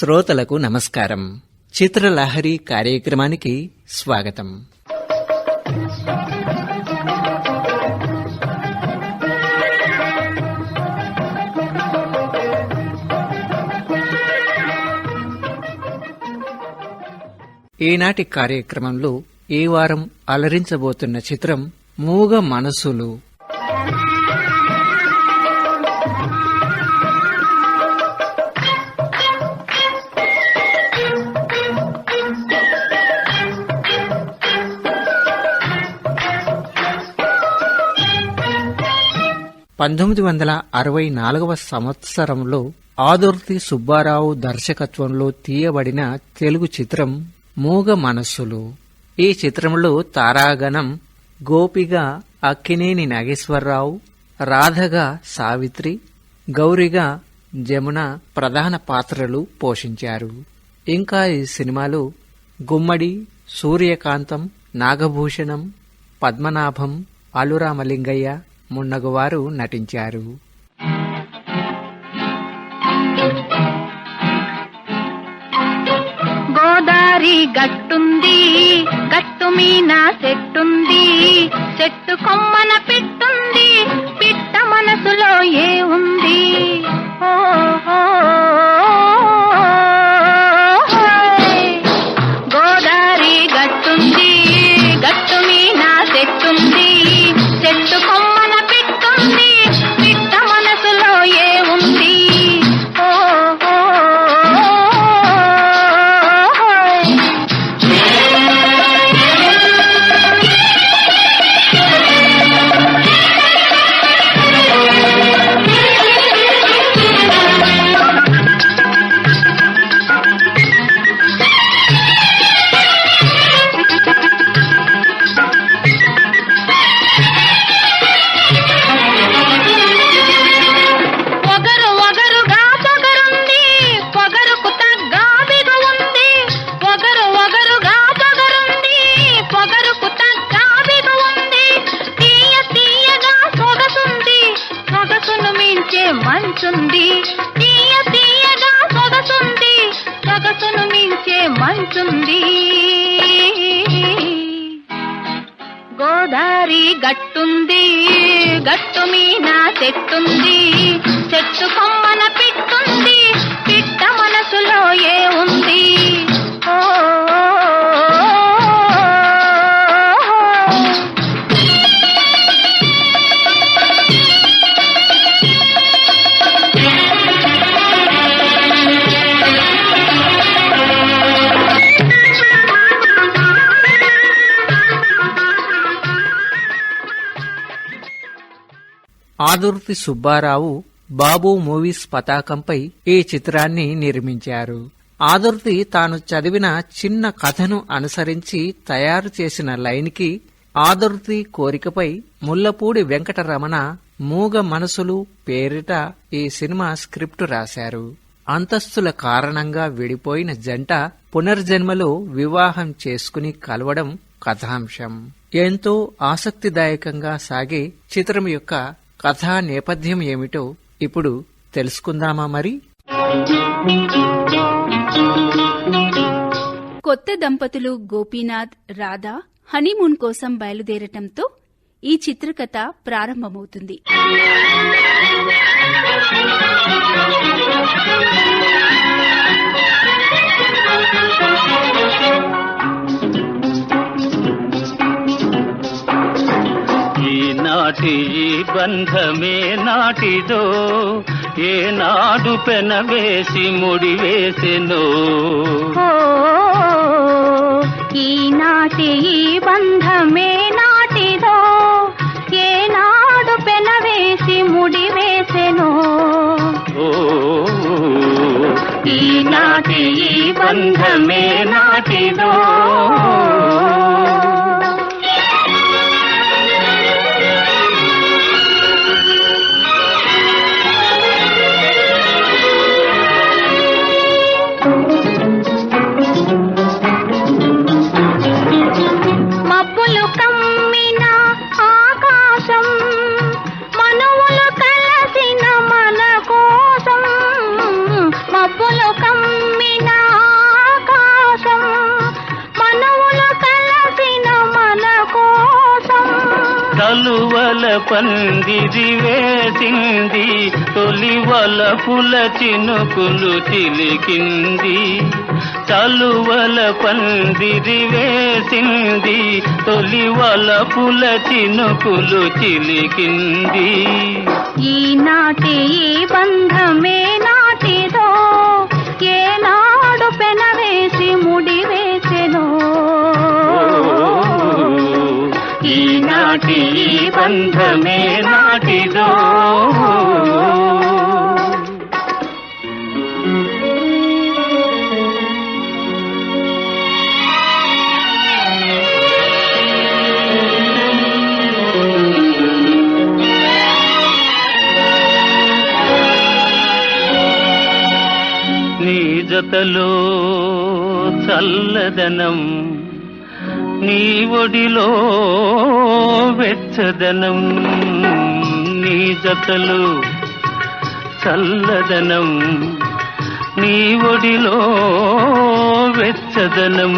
శ్రోతలకు నమస్కారం. చిత్రలహరి కార్యక్రమానికి స్వాగతం. ఈనాటి కార్యక్రమంలో ఈ వారం అలరించబోతున్న చిత్రం మూగ మనసులు. పంతొమ్మిది వందల అరవై నాలుగవ సంవత్సరంలో ఆదుర్తి సుబ్బారావు దర్శకత్వంలో తీయబడిన తెలుగు చిత్రం మూగ మనస్సులు. ఈ చిత్రంలో తారాగణం గోపిగా అక్కినేని నాగేశ్వరరావు రాధగా సావిత్రి గౌరిగా జమున ప్రధాన పాత్రలు పోషించారు. ఇంకా ఈ సినిమాలో గుమ్మడి సూర్యకాంతం నాగభూషణం పద్మనాభం అలురామలింగయ్య మున్నగువారు నటించారు. గోదారి గట్టుంది గట్టు మీన చెట్టుంది చెట్టు కొమ్మన పెట్టుంది పిట్ట మనసులో ఏ ఉంది? ఓ, ఆదుర్తి సుబ్బారావు బాబు మూవీస్ పతాకంపై ఈ చిత్రాన్ని నిర్మించారు. ఆదుర్తి తాను చదివిన చిన్న కథను అనుసరించి తయారు చేసిన లైన్కి ఆదుర్తి కోరికపై ముల్లపూడి వెంకటరమణ మూగ మనసులు పేరిట ఈ సినిమా స్క్రిప్టు రాశారు. అంతస్తుల కారణంగా విడిపోయిన జంట పునర్జన్మలో వివాహం చేసుకుని కలవడం కథాంశం. ఎంతో ఆసక్తిదాయకంగా సాగే చిత్రం యొక్క కథా నేపథ్యం ఏమిటో ఇప్పుడు తెలుసుకుందామా మరి? కొత్త దంపతులు గోపీనాథ్ రాధ హనీమూన్ కోసం బయలుదేరటంతో ఈ చిత్రకథ ప్రారంభమవుతుంది. ఈనాటి ఈ బంధమే నాటిదో ఏ ఏనాడు పెనవేసి ముడివేసెనో. ఈనాటి ఈ బంధమే నాటిదో ఏ ఏనాడు పెనవేసి ముడివేసెనో. ఈనాటి ఈ బంధమే నాటిదో. పందిరి వేసింది తొలివల పుల చినుకులు చిలికింది. చలువల పందిరి వేసింది తొలివల పుల చినుకులు చిలికింది. ఈనాటి బంధమే ఈ బంధమే నాటిదో. నీ జతలో చల్లదనం నీ ఒడిలో వెచ్చదనం నీ జతలు చల్లదనం నీ ఒడిలో వెచ్చదనం.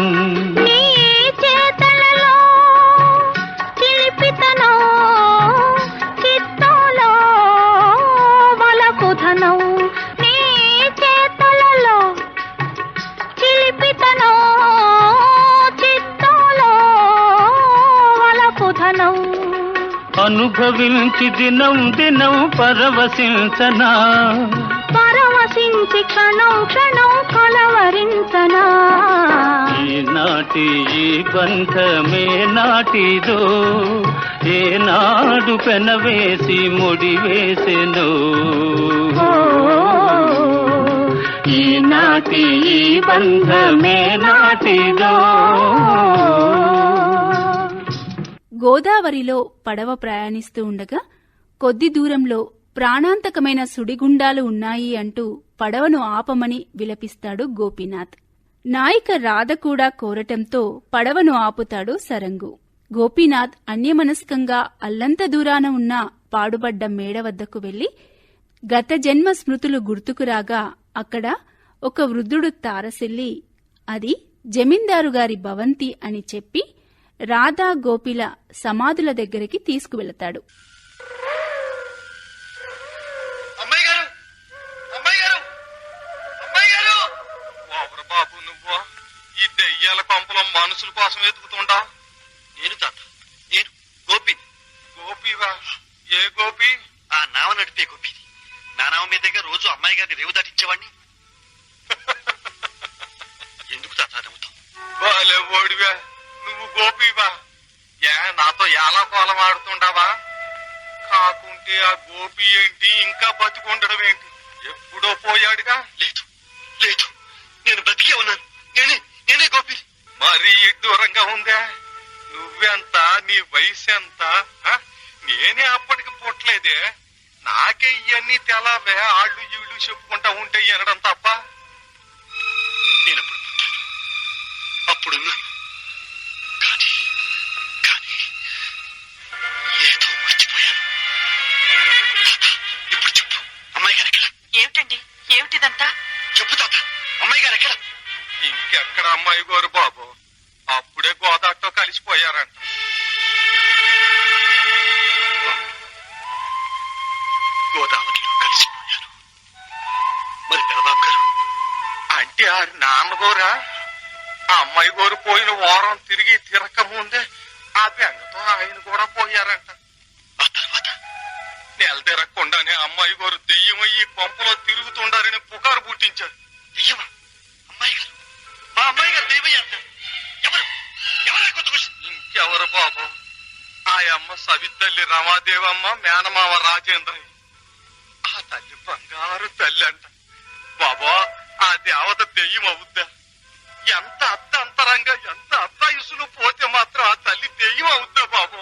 అనుభవించి దినం దినం పరవశించనా? పరవశించి క్షణం క్షణం కలవరించనా? ఈనాటి ఈ బంధమే నాటిదో ఏనాడు పెనవేసి ముడివేసెను. ఈనాటి ఈ బంధమే నాటిదో. గోదావరిలో పడవ ప్రయాణిస్తూ ఉండగా కొద్ది దూరంలో ప్రాణాంతకమైన సుడిగుండాలు ఉన్నాయి అంటూ పడవను ఆపమని విలపిస్తాడు గోపీనాథ్. నాయిక రాధ కూడా కోరటంతో పడవను ఆపుతాడు సరంగు. గోపీనాథ్ అన్యమనస్కంగా అల్లంత దూరాన ఉన్న పాడుబడ్డ మేడ వద్దకు వెళ్ళి గత జన్మ స్మృతులు గుర్తుకురాగా అక్కడ ఒక వృద్ధుడు తారసిల్లి అది జమీందారు గారి భవంతి అని చెప్పి రాధా గోపిల సమాధుల దగ్గరికి తీసుకువెళతాడు. మనుషుల కోసం వెతుకుతుండా? నేను తాత నేను గోపి. గోపివా? ఏ గోపి? ఆ నావ నడిపే గోపి. నా నావ మీదగా రోజు అమ్మాయి గారిని రేవు దాటించేవాడిని ఎందుకు తాత నవ్వుతావు? బాలే ఓడివా. నువ్వు గోపివా? ఏ నాతో ఎలా కోలం ఆడుతుండావా? కాకుంటే ఆ గోపి ఏంటి? ఇంకా బతికుండడం ఏంటి? ఎప్పుడో పోయాడుగా? లేదు లేదు. నేను బతికే ఉన్నాను. నేనే నేనే గోపి. మరీ దూరంగా ఉందా? నువ్వెంత? నీ వయసు ఎంత ఆ? నేనే అప్పటికి పుట్టలేదే. నాకే ఇవన్నీ తెలవే. ఆళ్ళు ఈళ్ళు చెప్పుకుంటా ఉంటే ఎనడం తప్ప. నేనప్పుడు అప్పుడున్నాను చెప్పు తాత అమ్మాయి గారు ఎక్కడ? ఇంకెక్కడ అమ్మాయి గారు బాబు? అప్పుడే గోదాట్లో కలిసిపోయారంట. గోదావరిలో కలిసిపోయారు. మరి పెదబాబు గారు? అంటే ఆ నాన్నగోరా? ఆ అమ్మాయి గోరు పోయిన వారం తిరిగి తిరక ముందే ఆ బెంగతో ఆయన కూడా పోయారంట. నెల తిరగకుండానే అమ్మాయి గారు దెయ్యమయ్యి కొంపలో తిరుగుతుండారని పుకారు పుట్టించారు. దెయ్యమా? అమ్మాయి గారు. మా అమ్మాయి గారు దెయ్యమయ్యారు ఎవరు? ఎవరా కొత్త ఇంకెవరు బాబు? ఆ అమ్మ సవితల్లి రమాదేవమ్మ మేనమామ రాజేంద్రయ్య ఆ తల్లి బంగారు తల్లి అంట. బాబా ఆ దేవత దెయ్యం అవుద్దా ఎంత అర్ధంతరంగా ఎంత అర్థయుసులు పోతే మాత్రం ఆ తల్లి దెయ్యం అవుద్దా బాబు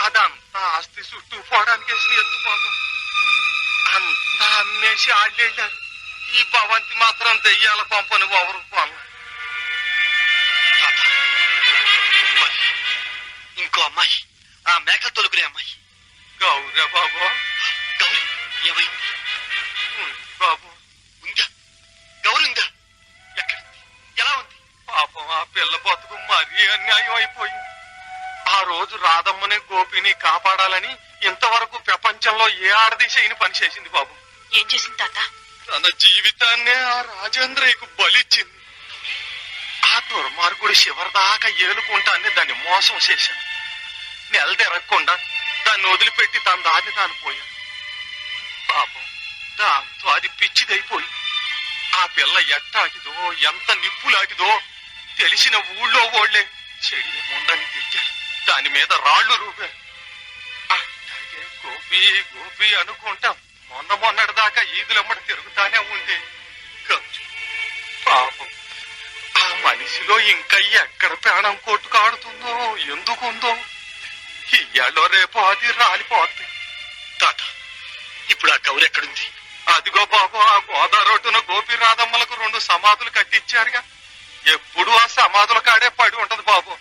అదంతా ఆస్తి చుట్టూ పోవడానికి ఎత్తు పాపం. అంతా అమ్మేసి ఆడలేళ్ళారు. ఈ భవంతి మాత్రం దెయ్యాల పంపని ఎవరు ఇంకో అమ్మాయి ఆ మేక తొలుకునే అమ్మాయి. గౌరే బాబు. గౌరీ ఏమైంది? బాబు. ఉందా? గౌరీ ఉందా ఎక్కడ ఎలా ఉంది? పాపం ఆ పిల్ల బతుకు మరీ అన్యాయం అయిపోయింది. ఆ రోజు రాధమ్మని గోపిని కాపాడాలని ఇంతవరకు ప్రపంచంలో ఏ ఆడది చేయని పని చేసింది బాబు. ఏం చేసింది తాత? తన జీవితాన్నే ఆ రాజేంద్రయ్యకు బలిచ్చింది. ఆ దుర్మార్గుడు చివరిదాకా ఏలుకుంటాన్ని దాన్ని మోసం చేశాడు. నెల తిరగకుండా దాన్ని వదిలిపెట్టి తన దాన్ని తాను పోయాడు. పాపం దాంతో అది పిచ్చిదైపోయి ఆ పిల్ల ఎట్టాగిదో ఎంత నిప్పులాగిదో తెలిసిన ఊళ్ళో ఓళ్ళే చెడి ముండని తిట్టారు దాని మీద రాళ్ళు రూపారు. గోపి గోపి అనుకుంటాం మొన్న మొన్నటి దాకా ఈదులమ్మడి తిరుగుతానే ఉంది పాపం. ఆ మనిషిలో ఇంకా ఎక్కడ ప్రాణం కొట్టుకాడుతుందో ఎందుకుందో. ఇయ్యాలో రేపు అది రాలిపోద్ది. తాత ఇప్పుడు ఆ గౌరీ ఎక్కడుంది? అదిగో బాబు ఆ గోదారోటున గోపి రాధమ్మలకు రెండు సమాధులు కట్టించారుగా ఎప్పుడు ఆ సమాధుల కాడే పడి ఉంటది బాబు.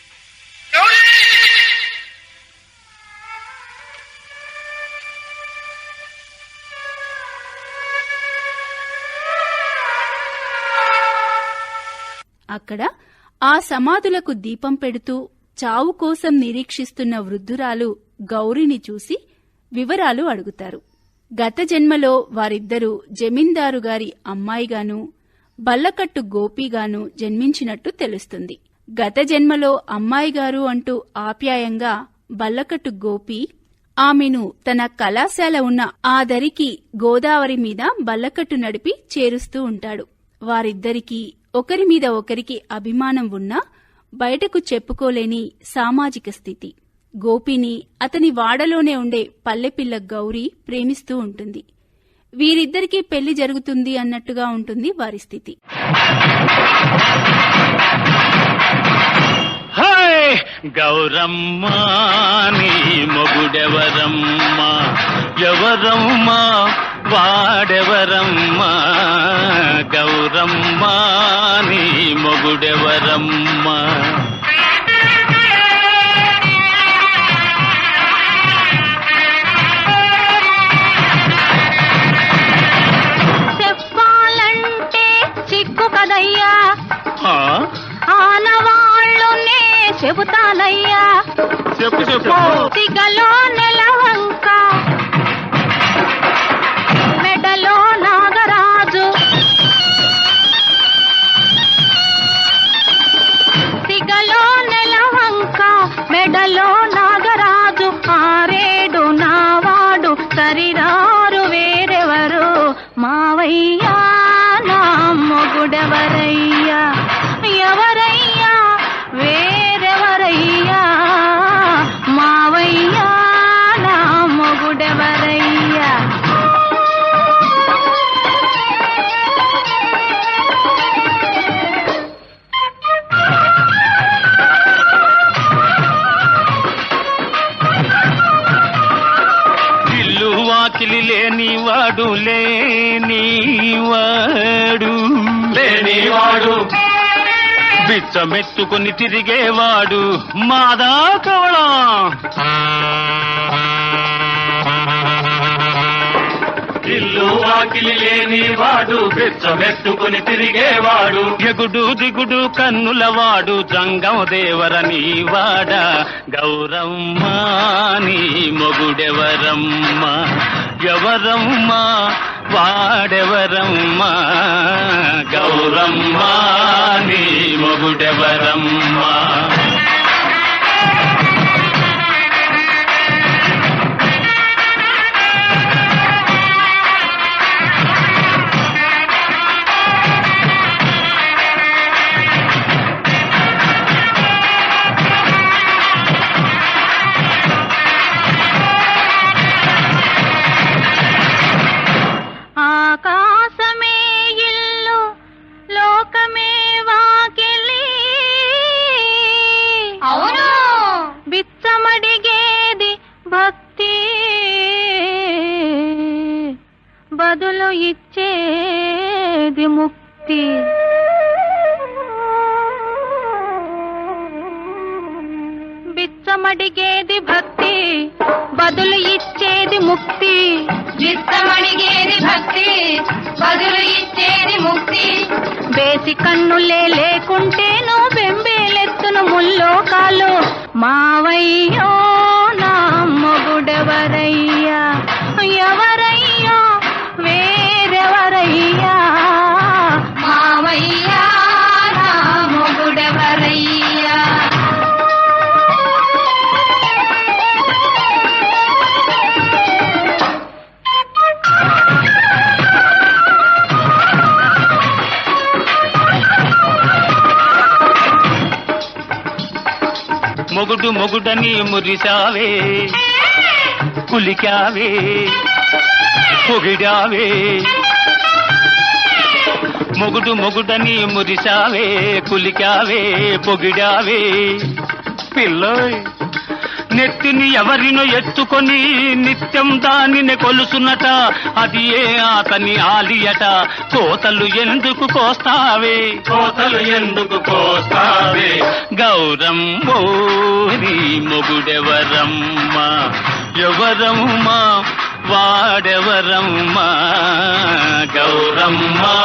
అక్కడ ఆ సమాధులకు దీపం పెడుతూ చావు కోసం నిరీక్షిస్తున్న వృద్ధురాలు గౌరిని చూసి వివరాలు అడుగుతారు. గత జన్మలో వారిద్దరూ జమీందారు గారి అమ్మాయిగాను బల్లకట్టు గోపిగాను జన్మించినట్టు తెలుస్తుంది. గత జన్మలో అమ్మాయిగారు అంటూ ఆప్యాయంగా బల్లకట్టు గోపి ఆమెను తన కళాశాల ఉన్న ఆ దరికి గోదావరి మీద బల్లకట్టు నడిపి చేరుస్తూ ఉంటాడు. వారిద్దరికీ ఒకరి మీద ఒకరికి అభిమానం ఉన్నా బయటకు చెప్పుకోలేని సామాజిక స్థితి. గోపిని అతని వాడలోనే ఉండే పల్లెపిల్ల గౌరీ ప్రేమిస్తూ ఉంటుంది. వీరిద్దరికీ పెళ్ళి జరుగుతుంది అన్నట్టుగా ఉంటుంది వారి స్థితి. గౌరమ్మ నీ మొగుడెవరమ్మా? ఎవరమ్మా? వాడెవరమ్మా గౌరమ్మ నీ మొగుడెవరమ్మా? చెప్పాలంటే చిక్కు కదయ్యా. ఆ? ఆనవాళ్ళునే చెబుతానయ్యా చెప్పు చెప్పు. సిగలో Dalo. బిచ్చమెత్తుకుని తిరిగేవాడు మాదా కవళం. ఇల్లు వాకిలి లేనివాడు బిచ్చమెత్తుకుని తిరిగేవాడు ఎగుడు దిగుడు కన్నులవాడు జంగం దేవరని వాడ గౌరమ్మా నీ మొగుడెవరమ్మా? ఎవరమ్మా? వాడెవరమ్మ గౌరమ్మా నీ మొగుడెవరమ్మా? மாவை మొగుడు మొగుడని మురిశావే. కులికావే. పొగిడావే. మొగుడు మొగుడని మురిశావే. కులికావే. పొగిడావే. పిల్లోయ్. నెత్తిని ఎవరినో ఎత్తుకొని నిత్యం దానిని కొలుసునట. అది ఏ అతని ఆలియట? కోతలు ఎందుకు కోస్తావే? కోతలు ఎందుకు కోస్తావే? గౌరమ్మో నీ మొగుడెవరమ్మా? ఎవరమ్మా? వాడెవరమ్మా? గౌరమ్మా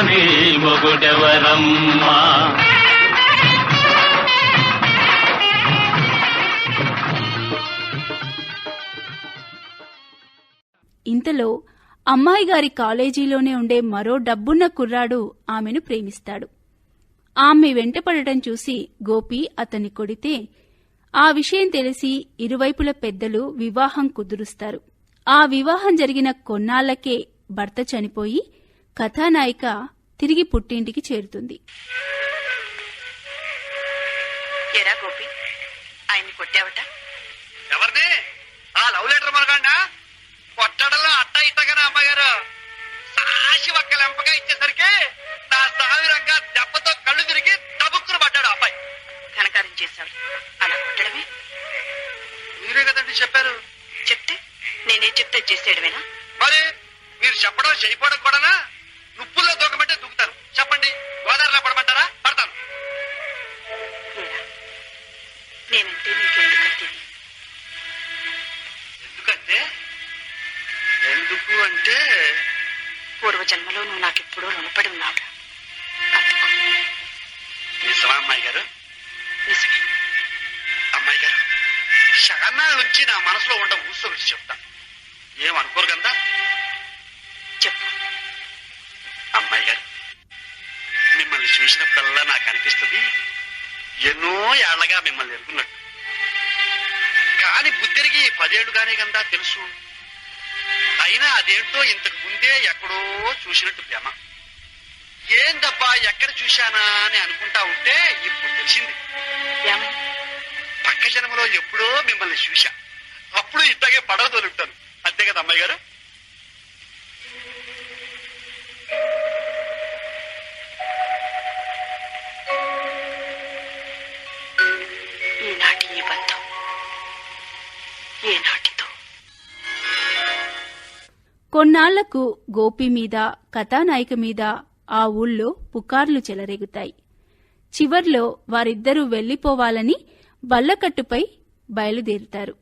నీ మొగుడెవరమ్మా? ఇంతలో అమ్మాయి గారి కాలేజీలోనే ఉండే మరో డబ్బున్న కుర్రాడు ఆమెను ప్రేమిస్తాడు. ఆమె వెంటపడటం చూసి గోపి అతన్ని కొడితే ఆ విషయం తెలిసి ఇరువైపుల పెద్దలు వివాహం కుదురుస్తారు. ఆ వివాహం జరిగిన కొన్నాళ్ళకే భర్త చనిపోయి కథానాయిక తిరిగి పుట్టింటికి చేరుతుంది. ఎరా గోపి ఆయన్ని కొట్టావట? ఎవరిని? కదండి చెప్పారు? చెప్తే నేనేం చెప్తే చేసేయడమేనా? మరి మీరు చెప్పడం చేయకపోవడం కూడానా? నుప్పుల్లో దూకమంటే దూకుతారు చెప్పండి గోదావరిలో పడమంటారా? పడతాను. ఏరా, నేనంటే నీకెందుకంటే ఎందుకంటే? ఎందుకు అంటే? పూర్వజన్మలో నువ్వు నాకెప్పుడూ రుణపడి ఉన్నావురా. అందుకు నిజమా అమ్మాయి గారు? నిజమే. శగన్నాల నుంచి నా మనసులో ఉండ ఊసో చెప్తా. ఏమనుకోరు కదా? చెప్పు. అమ్మాయి గారు మిమ్మల్ని చూసినప్పుడల్లా నాకు అనిపిస్తుంది ఎన్నో ఏళ్ళగా మిమ్మల్ని ఎరుగున్నట్టు. కాని బుద్ధిరిగి పదేళ్ళుగానే కదా తెలుసు. అయినా అదేంటో ఇంతకు ముందే ఎక్కడో చూసినట్టు ప్రేమ. ఏందబ్బా ఎక్కడ చూశానా అని అనుకుంటా ఉంటే ఇప్పుడు తెలిసింది. ఏమని జన్మలో ఎప్పుడో మిమ్మల్ని చూశా. అప్పుడు ఇట్లాగే పడవ తోలుంటాను అంతే కదా అమ్మాయి గారు? ఈనాటి ఈ బంధం ఏనాటితో కొన్నాళ్ళకు గోపి మీద కథానాయిక మీద ఆ ఊళ్ళో పుకార్లు చెలరేగుతాయి. చివర్లో వారిద్దరూ వెళ్ళిపోవాలని బల్లకట్టుపై బయలుదేరుతారు.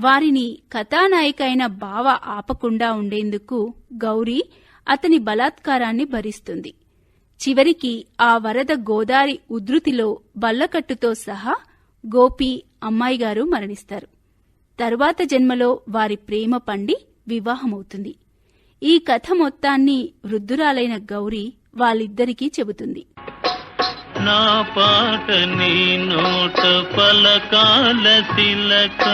వారిని కథానాయిక అయిన బావ ఆపకుండా ఉండేందుకు గౌరీ అతని బలాత్కారాన్ని భరిస్తుంది. చివరికి ఆ వరద గోదారి ఉధృతిలో బల్లకట్టుతో సహా గోపి అమ్మాయిగారు మరణిస్తారు. తరువాత జన్మలో వారి ప్రేమ పండి వివాహమవుతుంది. ఈ కథ మొత్తాన్ని వృద్ధురాలైన గౌరీ వాళ్ళిద్దరికీ చెబుతుంది. నా పాట నీ నోట పలకాల శిలక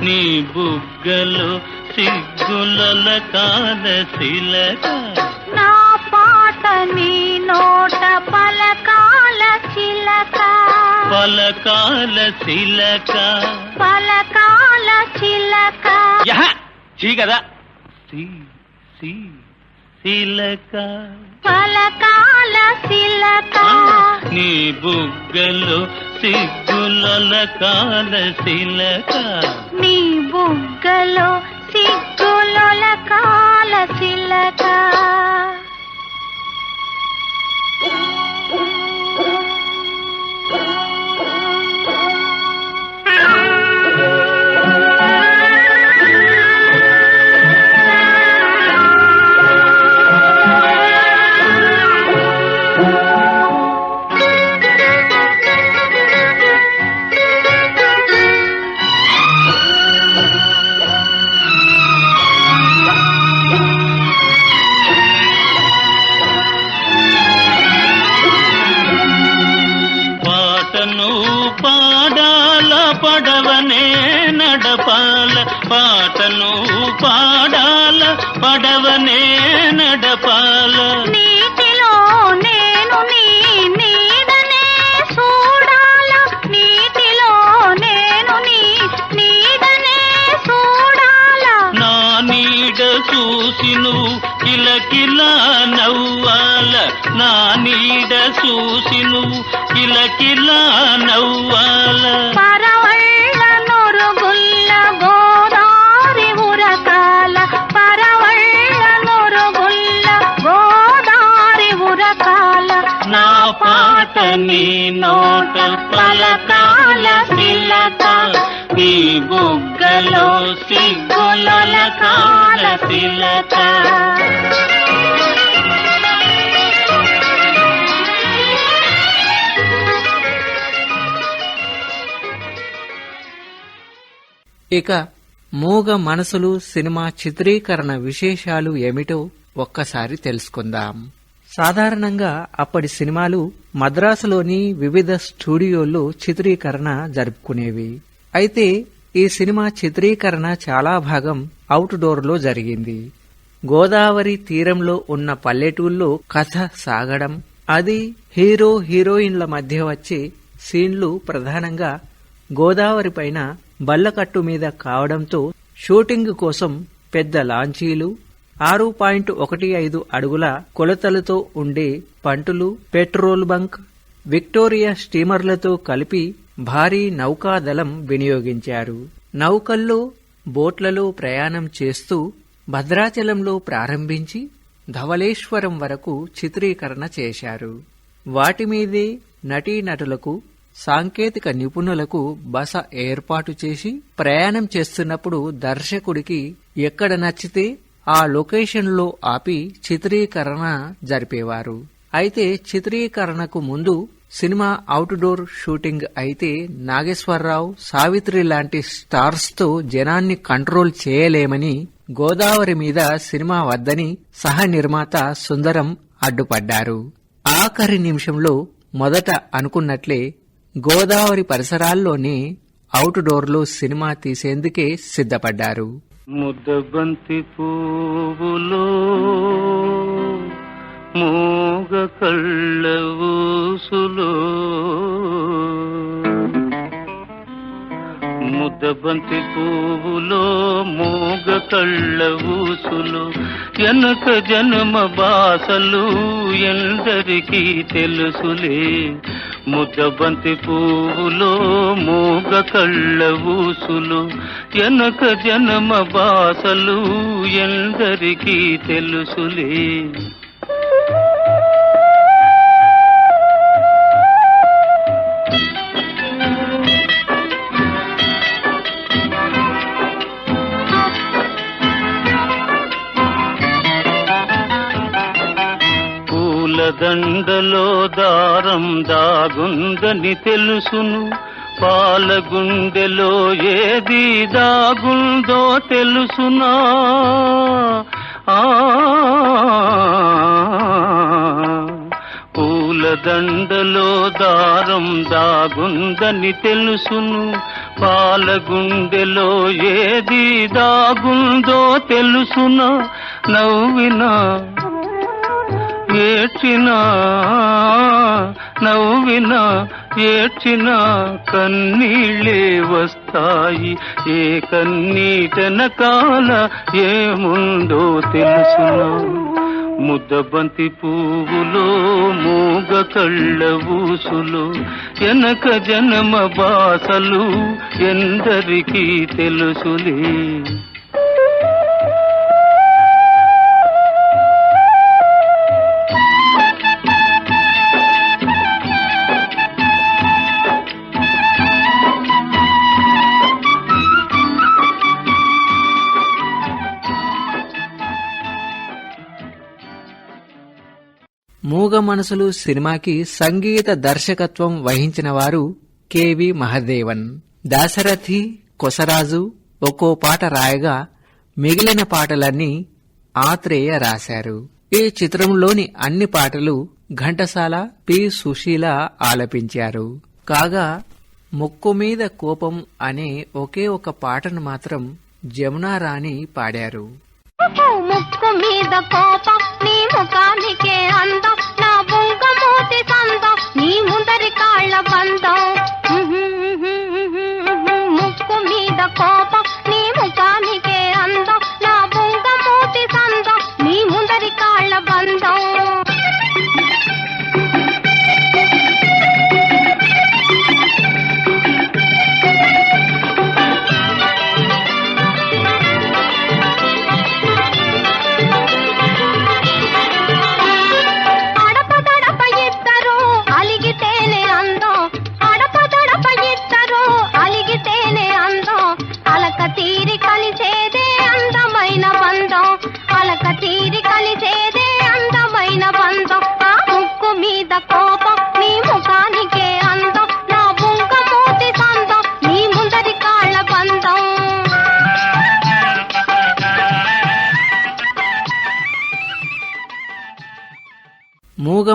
నీ బుగ్గలు సిగ్గుల కాల శిలక నా పాట నీ నోట పలకాల చిలక పలకాల శిలక పలకాల యహ! చీ కదా. సి సి. శిలక. పలకాల చిలక నీ బుగ్గలు సిగ్గుల కాల శిలక. నీ బుగ్గలో కిలకిలా నవ్వాల నా నీడ చూసి నువ్వు కిలకిలా నవ్వాల. పరవళ్ళ నొరుగుల్ల గోదారి ఉరకాల. పరవళ్ళ నొరుగుల్ల గోదారి ఉరకాల. నా పాట నీ నోట పలకాల శిలక నీ బుగ్గలో సిగ్గులల కాల తిలక ఇక మూగ మనసులు సినిమా చిత్రీకరణ విశేషాలు ఏమిటో ఒక్కసారి తెలుసుకుందాం. సాధారణంగా అప్పటి సినిమాలు మద్రాసులోని వివిధ స్టూడియోల్లో చిత్రీకరణ జరుపుకునేవి. అయితే ఈ సినిమా చిత్రీకరణ చాలా భాగం అవుట్డోర్లో జరిగింది. గోదావరి తీరంలో ఉన్న పల్లెటూళ్ళలో కథ సాగడం అది హీరో హీరోయిన్ల మధ్య వచ్చే సీన్లు ప్రధానంగా గోదావరి పైన బల్లకట్టు మీద కావడంతో షూటింగ్ కోసం పెద్ద లాంచీలు ఆరు పాయింట్ ఒకటి ఐదు అడుగుల కొలతలతో ఉండే పంటులు పెట్రోల్ బంక్ విక్టోరియా స్టీమర్లతో కలిపి భారీ నౌకాదళం వినియోగించారు. నౌకల్లో బోట్లలో ప్రయాణం చేస్తూ భద్రాచలంలో ప్రారంభించి ధవళేశ్వరం వరకు చిత్రీకరణ చేశారు. వాటిమీదే నటీనటులకు సాంకేతిక నిపుణులకు బస ఏర్పాటు చేసి ప్రయాణం చేస్తున్నప్పుడు దర్శకుడికి ఎక్కడ నచ్చితే ఆ లొకేషన్లో ఆపి చిత్రీకరణ జరిపేవారు. అయితే చిత్రీకరణకు ముందు సినిమా అవుట్డోర్ షూటింగ్ అయితే నాగేశ్వరరావు సావిత్రి లాంటి స్టార్స్తో జనాన్ని కంట్రోల్ చేయలేమని గోదావరి మీద సినిమా వద్దని సహ నిర్మాత సుందరం అడ్డుపడ్డారు. ఆఖరి నిమిషంలో మొదట అనుకున్నట్లే గోదావరి పరిసరాల్లోనే అవుట్డోర్లో సినిమా తీసేందుకే సిద్ధపడ్డారు. ముద్దబంతి పువ్వులో మూగ కళ్ళ ఊసులో ముద్దబంతి పువ్వులో మూగ కళ్ళ ఊసులు వెనక జన్మ బాసలు ఎందరికీ తెలుసులే. ముద్దబంతి పువ్వులో మూగ కళ్ళ ఊసులు వెనక జన్మ బాసలు ఎందరికీ తెలుసులే. దండలో దారం దాగుందని తెలుసును. పాల గుండెలో ఏది దాగుందో తెలుసునా. ఆ పూలదండలో దారం దాగుందని తెలుసును. పాల గుండెలో ఏది దాగుందో తెలుసునా. నవ్వినా ఏడ్చినా నవ్వినా ఏడ్చినా కన్నీళ్ళే వస్తాయి. ఏ కన్నీటనకాల ఏముందో తెలుసునా. ముద్దబంతి పువ్వులో మూగ కళ్ళ ఊసులు వెనక జనమ బాసలు ఎందరికీ తెలుసులే. మూగ మనసులు సినిమాకి సంగీత దర్శకత్వం వహించిన వారు కెవి మహదేవన్. దాశరథి కొసరాజు ఒక్కో పాట రాయగా మిగిలిన పాటలన్నీ ఆత్రేయ రాశారు. ఈ చిత్రంలోని అన్ని పాటలు ఘంటసాల పి. సుశీల ఆలపించారు. కాగా ముక్కు మీద కోపం అనే ఒకే ఒక పాటను మాత్రం జమునారాణి పాడారు. ముక్కు మీద కోపం నీ ముఖానికే అందం? నా బొంక బుంగమూతి సందం నీ ముందరి కాళ్ళ బంధం ముక్కు మీద కోపం నీ ముఖానికే అందం. నా బొంక బుంగమూతి సందం నీ ముందరి కాళ్ళ బంధం.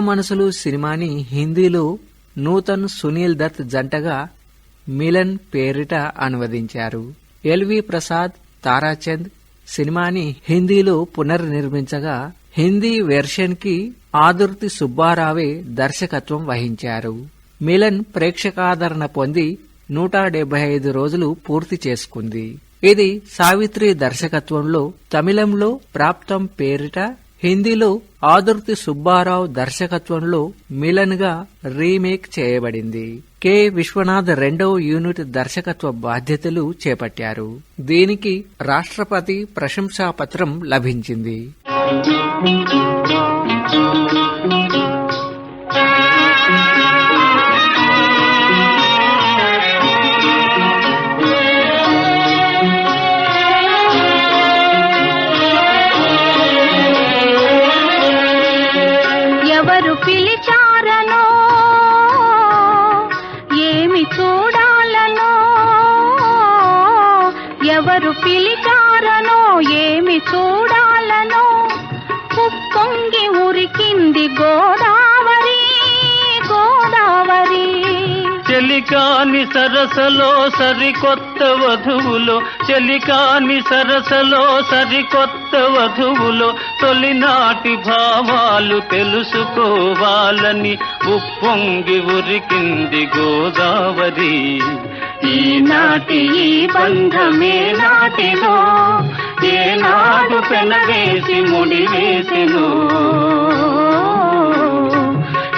మనసులు సినిమాని హిందీలో నూతన్ సునీల్ దత్ జంటగా మిలన్ పేరిట అనువదించారు. ఎల్వి ప్రసాద్ తారాచంద్ సినిమాని హిందీలో పునర్నిర్మించగా హిందీ వెర్షన్కి ఆదుర్తి సుబ్బారావే దర్శకత్వం వహించారు. మిలన్ ప్రేక్షకాదరణ పొంది నూట డెబ్బై ఐదు రోజులు పూర్తి చేసుకుంది. ఇది సావిత్రి దర్శకత్వంలో తమిళంలో ప్రాప్తం పేరిట హిందీలో ఆదుర్తి సుబ్బారావు దర్శకత్వంలో మిలన్గా రీమేక్ చేయబడింది. కె. విశ్వనాథ్ రెండవ యూనిట్ దర్శకత్వ బాధ్యతలు చేపట్టారు. దీనికి రాష్ట్రపతి ప్రశంసాపత్రం లభించింది. చలికాని సరసలో సరికొత్త వధువులో చలికాని సరసలో సరికొత్త వధువులో తొలినాటి భావాలు తెలుసుకోవాలని ఉప్పొంగి ఉరికింది గోదావరి. ఈనాటి ఈ బంధమే నాటిలో ఏనాడు పెనవేసి ముడివేసెను.